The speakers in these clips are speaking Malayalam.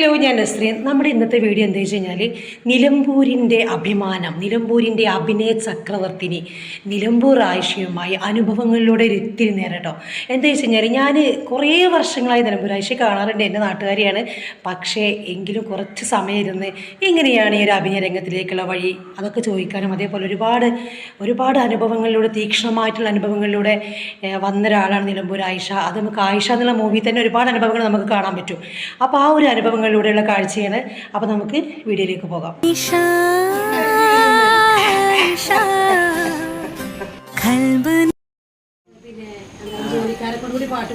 ഞാൻ നസ്രീൻ. നമ്മുടെ ഇന്നത്തെ വീഡിയോ എന്താ വെച്ച് കഴിഞ്ഞാൽ നിലമ്പൂരിന്റെ അഭിമാനം നിലമ്പൂരിന്റെ അഭിനയ ചക്രവർത്തിനി നിലമ്പൂർ ആയിഷയുമായി അനുഭവങ്ങളിലൂടെ ഒരു ഇത്തിരി നേരം കേട്ടോ എന്താ വെച്ച് കഴിഞ്ഞാൽ ഞാൻ കുറേ വർഷങ്ങളായി നിലമ്പൂർ ആയിഷ കാണാറുണ്ട്. എന്റെ നാട്ടുകാരിയാണ്. പക്ഷേ എങ്കിലും കുറച്ച് സമയം ഇരുന്ന് എങ്ങനെയാണ് ഈ ഒരു അഭിനയ രംഗത്തിലേക്കുള്ള വഴി? അതൊക്കെ ചോദിക്കാനും അതേപോലെ ഒരുപാട് ഒരുപാട് അനുഭവങ്ങളിലൂടെ തീക്ഷ്ണമായിട്ടുള്ള അനുഭവങ്ങളിലൂടെ വന്ന ഒരാളാണ് നിലമ്പൂർ ആയിഷ. അത് നമുക്ക് ആയിഷ എന്നുള്ള മൂവി തന്നെ ഒരുപാട് അനുഭവങ്ങൾ നമുക്ക് കാണാൻ പറ്റും. അപ്പോൾ ആ ഒരു അനുഭവങ്ങളിലൂടെയുള്ള കാഴ്ചയാണ്. അപ്പോൾ നമുക്ക് വീഡിയോയിലേക്ക് പോകാം. പിന്നെ കൂടി പാട്ട്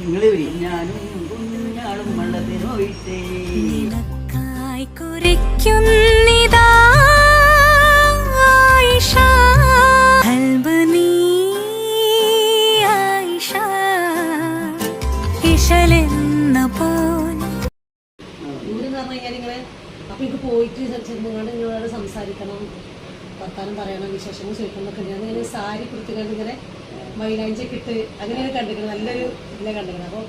നിങ്ങൾ ഞാനും കുഞ്ഞാളും വെള്ളത്തിനോയിട്ടേ നിനക്കായി പറഞ്ഞു കഴിഞ്ഞാൽ അപ്പോൾ ഇത് പോയിട്ട് ചെന്നുകൊണ്ട് നിങ്ങളോട് സംസാരിക്കണം. വർത്താനം പറയണം വിശേഷങ്ങൾ ചോദിക്കണം എന്നൊക്കെ ഞാൻ ഇങ്ങനെ സാരി കുത്തിക്കൊണ്ട് ഇങ്ങനെ മൈലാഞ്ചൊക്കെ ഇട്ട് അങ്ങനെയാണ് കണ്ടിരിക്കണം നല്ലൊരു ഇതിലെ കണ്ടിരിക്കണം അപ്പോൾ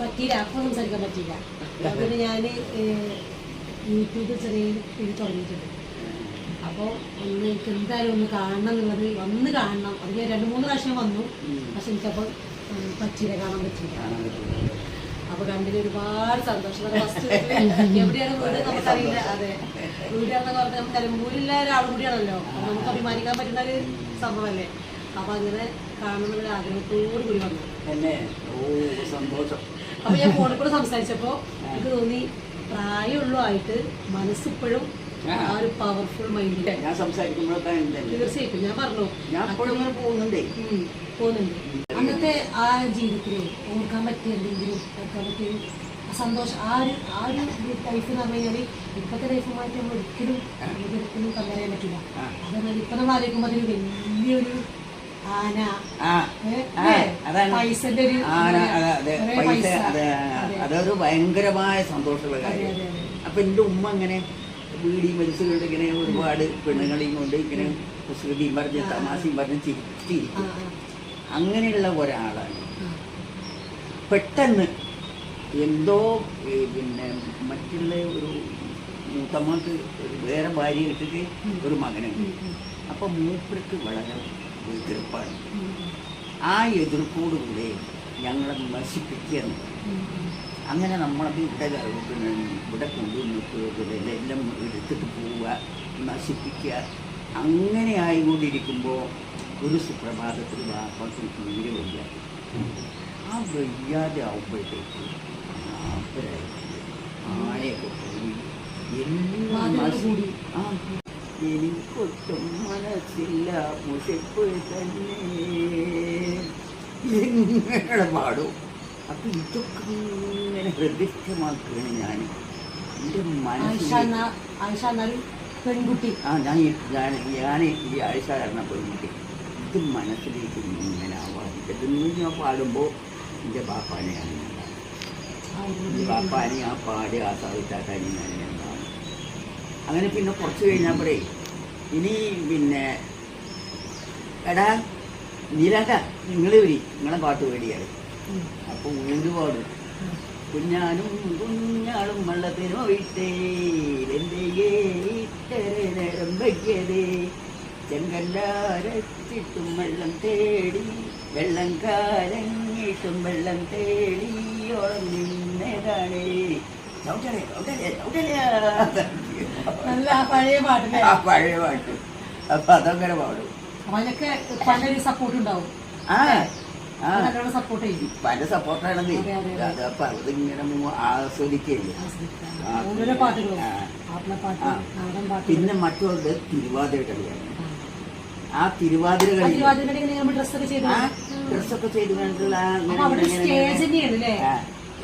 പറ്റിയില്ല അപ്പോൾ സംസാരിക്കാൻ പറ്റിയില്ല. അതുകൊണ്ട് ഞാൻ യൂട്യൂബ് ചെറിയ ഇത് തുടങ്ങിയിട്ടുണ്ട്. അപ്പോൾ ഒന്ന് എനിക്ക് എന്തായാലും ഒന്ന് കാണണം എന്നുള്ളത് വന്ന് കാണണം. അത് ഞാൻ രണ്ട് മൂന്ന് പ്രാവശ്യം വന്നു. പക്ഷെ എനിക്കപ്പോൾ പറ്റിയില്ല കാണാൻ പറ്റിയില്ല. അപ്പൊ കണ്ടിന് ഒരുപാട് സന്തോഷം എവിടെയാണ് വീട് നമുക്കറിയില്ല. അതെ. വീടാണെന്ന് പറഞ്ഞാൽ നമുക്ക് നിലമ്പൂരിലെ ഒരാളും കൂടിയാണല്ലോ. നമുക്ക് അഭിമാനിക്കാൻ പറ്റുന്ന ഒരു സംഭവമല്ലേ? അപ്പൊ അങ്ങനെ കാണുന്ന ആഗ്രഹത്തോട് കൂടി വന്നു. അപ്പൊ ഞാൻ ഫോണിൽ കൂടെ സംസാരിച്ചപ്പോ എനിക്ക് തോന്നി പ്രായമുള്ളൂ ആയിട്ട് മനസ്സിപ്പോഴും ആ ഒരു പവർഫുൾ മൈൻഡ് ഞാൻ സംസാരിക്കുമ്പോഴൊക്കെ തീർച്ചയായിട്ടും ഞാൻ പറഞ്ഞു. ഞാൻ അങ്ങനെ പോകുന്നുണ്ടേ. പോകുന്നുണ്ട്. അന്നത്തെ ആ ജീവിതത്തിൽ ഓർക്കാൻ പറ്റിയ എന്തെങ്കിലും ഓർക്കാൻ പറ്റിയ ഒരു സന്തോഷം ആ ഒരു ആ ഒരു ലൈഫ് എന്ന് പറഞ്ഞു കഴിഞ്ഞാൽ ഇപ്പോഴത്തെ ലൈഫുമായിട്ട് നമ്മൾ ഒരിക്കലും ഒരിക്കലും കമ്പയർ ചെയ്യാൻ പറ്റില്ല. അതെന്നാൽ ഇപ്പൊ നമ്മൾ ആലോചിക്കുമ്പോൾ അതൊരു വലിയൊരു ആന പൈസന്റെ ഒരു പൈസ പൈസ. അതെ അതെ. അതൊരു ഭയങ്കരമായ സന്തോഷമുള്ള കാര്യം. അപ്പൊ എന്റെ ഉമ്മ ഇങ്ങനെ വീടി മനസ്സുകൊണ്ട് ഇങ്ങനെ ഒരുപാട് പെണ്ണുങ്ങളെയും കൊണ്ട് ഇങ്ങനെ കുസൃതിയും പറഞ്ഞ് തമാശയും പറഞ്ഞ് ചിരിച്ചിരിക്കും. അങ്ങനെയുള്ള ഒരാളാണ്. പെട്ടെന്ന് എന്തോ പിന്നെ മറ്റുള്ള ഒരു മൂത്തമ്മക്ക് വേറെ ഭാര്യ ഇട്ടിട്ട് ഒരു മകനുണ്ട് അപ്പം മൂപ്പർക്ക് വളരെ എതിർപ്പാണ്. ആ എതിർപ്പോടുകൂടെ ഞങ്ങളെ ഉം. അങ്ങനെ നമ്മളത് ഇവിടെ ഇവിടെ കൊണ്ടുവന്നിട്ട് എല്ലാം എടുത്തിട്ട് പോവുക നശിപ്പിക്കുക. അങ്ങനെ ആയിക്കൊണ്ടിരിക്കുമ്പോൾ ഒരു സുപ്രഭാതത്തിൽ വാപ്പക്ക് തീരെ വയ്യാതെ ആ വയ്യാതെ ആവുമ്പോഴത്തേക്ക് ആയൊക്കെ പോയി എല്ലാം കൂടി. ആ എനിക്കൊട്ടും മനസ്സില്ല. മുഷിപ്പ് തന്നെ. ഇങ്ങനെ പാടും. അപ്പൊ ഇതൊക്കെ ഇങ്ങനെ ഹൃദയമാക്കുകയാണ് ഞാൻ എന്റെ മനസ്സിൽ പെൺകുട്ടി. ആ ഞാൻ ഞാൻ ഞാൻ ഈ ആഴ്ച കാരണം പെൺകുട്ടി. ഇത് മനസ്സിലേക്ക് ഇങ്ങനെ ആവാതില്ലെന്ന് ഞാൻ പാടുമ്പോൾ എന്റെ ബാപ്പാനെയാണ് ഞാൻ. എന്റെ ബാപ്പാനെ ആ പാടി ആ സാഹിത്താക്കാനെ ഞാൻ ഞാൻ കാണും അങ്ങനെ പിന്നെ കുറച്ച് കഴിഞ്ഞപ്പോഴേ ഇനി പിന്നെ എടാ നീലാക്ക നിങ്ങൾ വരി നിങ്ങളെ പാട്ട് പേടിയാണ്. ഉം. ഒരുപാട് കുഞ്ഞാലും കുഞ്ഞാനും കുഞ്ഞാളും വള്ളത്തിനോയിട്ടേ എന്റെ നേരം വയ്യതേ ചെങ്കല്ലാരച്ചിട്ടും വെള്ളം തേടി വെള്ളം കാലങ്ങിട്ടും വെള്ളം തേടി ഓളം നിന്നേതാണേ. നല്ല പഴയ പാട്ടല്ലേ ആ പഴയ പാട്ട്. അപ്പൊ അതങ്ങനെ പാടും. അപ്പൊ സപ്പോർട്ട് ഉണ്ടാവും. ആ സപ്പോർട്ട് ചെയ്യും. പല സപ്പോർട്ടാണെന്ന് അതെ, അതെ, അതെ. അത് അപ്പൊ അതിങ്ങനെ മു- ആസ്വദിക്കുകയല്ലേ ആ, ഓരോരോ പാട്ടുകളും. ആ. ആത്മപാട്ട് ആ. നാടൻ പാട്ട് പിന്നെ മറ്റുള്ളത് തിരുവാതിര കളിയാണ്. ആ തിരുവാതിര കളി ഡ്രസ്സൊക്കെ ചെയ്ത് അല്ലേ?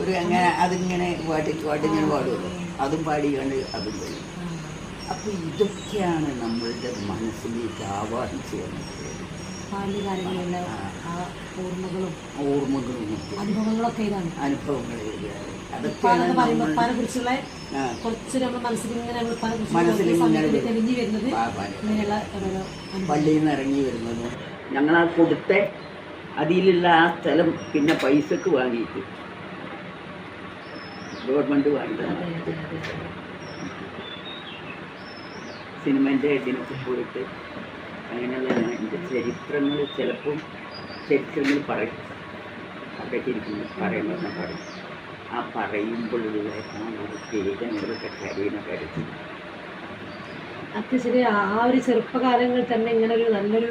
ഒരു അങ്ങനെ അതിങ്ങനെ പാട്ട് പാട്ടിങ്ങനെ പാടുമല്ലോ അതും. പാടി കണ്ട് അതും കളി അപ്പൊ ഇതൊക്കെയാണ് നമ്മളുടെ മനസ്സിലേക്ക് ആവാഹിച്ചു വന്നത് ബാല്യകാലങ്ങളിലുള്ള ആ ഓർമ്മകളും ഓർമ്മകളും അനുഭവങ്ങളൊക്കെ ഇതാണ്. അനുഭവങ്ങൾ അതൊക്കെയാണ് ഉപ്പാന്നൊക്കെ പറയുമ്പോൾ നമ്മൾ ഉപ്പാനെ കുറിച്ചുള്ള കുറച്ച് നമ്മുടെ മനസ്സിൽ ഇങ്ങനെ ഉപ്പാനെ കുറിച്ച്. തെളിഞ്ഞു വരുന്നത്. ഇങ്ങനെയുള്ള പള്ളിയിൽ നിന്ന് ഇറങ്ങി വരുന്നത് ഞങ്ങൾ ആ കൊടുത്ത അതിലുള്ള ആ സ്ഥലം പിന്നെ പൈസക്ക് വാങ്ങിയിട്ട് ഗവൺമെന്റ് വാങ്ങിയിട്ട് സിനിമന്റെ ഇതിനൊക്കെ പോയിട്ട് അങ്ങനെയുള്ള എന്റെ ചരിത്രങ്ങൾ ചിലപ്പം ചരിത്രങ്ങൾ പറയും. അതൊക്കെ പറയുന്ന പറയും. ആ പറയുമ്പോഴുള്ള ആ ഒരു പേരങ്ങളൊക്കെ കരയുന്ന കരുതി ആ ഒരു ചെറുപ്പകാലങ്ങളിൽ തന്നെ ഇങ്ങനെ ഒരു നല്ലൊരു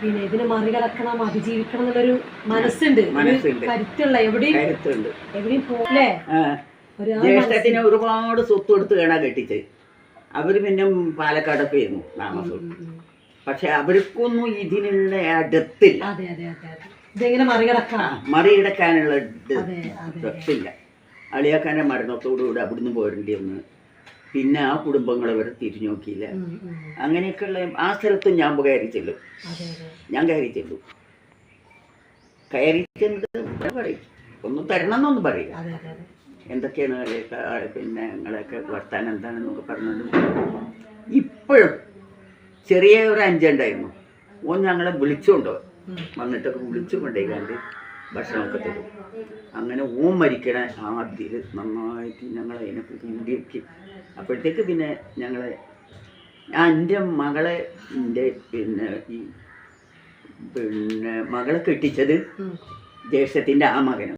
പിന്നെ ഇതിനെ മറികടക്കണം അതിജീവിക്കണം എന്നുള്ളൊരു മനസ്സുണ്ട്. കരുത്തുള്ള എവിടെയും കരുത്തുണ്ട്. എവിടെയും പോലെ ജ്യേഷ്ഠത്തിന് ഒരുപാട് സ്വത്ത് കൊടുത്ത് കേടാ കെട്ടിച്ച് അവർ പിന്നെ പാലക്കാടൊക്കെ ആയിരുന്നു താമസം. പക്ഷെ അവർക്കൊന്നും ഇതിനുള്ള അടുത്തില്ല. അതെ അതെ അതെ അതെ. ഇതെങ്ങനെ മറികടക്കാം മറികടക്കാനുള്ള ഡ്രസ്സില്ല അളിയാക്കാന്റെ മരണത്തോടുകൂടി അവിടുന്ന് പോരേണ്ടി വന്ന്. പിന്നെ ആ കുടുംബങ്ങൾ അവർ തിരിഞ്ഞു നോക്കിയില്ല. അങ്ങനെയൊക്കെയുള്ള ആ സ്ഥലത്തും ഞാൻ കയറി ചെല്ലും. ഞാൻ കയറി ചെല്ലും. കയറി ചെന്നിട്ട് പറയും ഒന്നും തരണം എന്നൊന്നും പറയില്ല എന്തൊക്കെയാണ് പിന്നെ നിങ്ങളെയൊക്കെ വർത്താനം എന്താണെന്നൊക്കെ പറഞ്ഞത് ഇപ്പോഴും ചെറിയ ഒരു അഞ്ചുണ്ടായിരുന്നു ഓൻ ഞങ്ങളെ വിളിച്ചുകൊണ്ടോ. വന്നിട്ടൊക്കെ വിളിച്ചു കൊണ്ടേക്കാണ്ട് ഭക്ഷണമൊക്കെ തരും അങ്ങനെ ഓൻ മരിക്കണ ആദ്യം നന്നായിട്ട് ഞങ്ങൾ അതിനൊക്കെ കൂടിയൊക്കെ അപ്പോഴത്തേക്ക് പിന്നെ ഞങ്ങളെ ആ എന്റെ മകളെ എന്റെ പിന്നെ ഈ പിന്നെ മകളെ കെട്ടിച്ചത്. ജ്യേഷ്ഠത്തിന്റെ ആ മകനും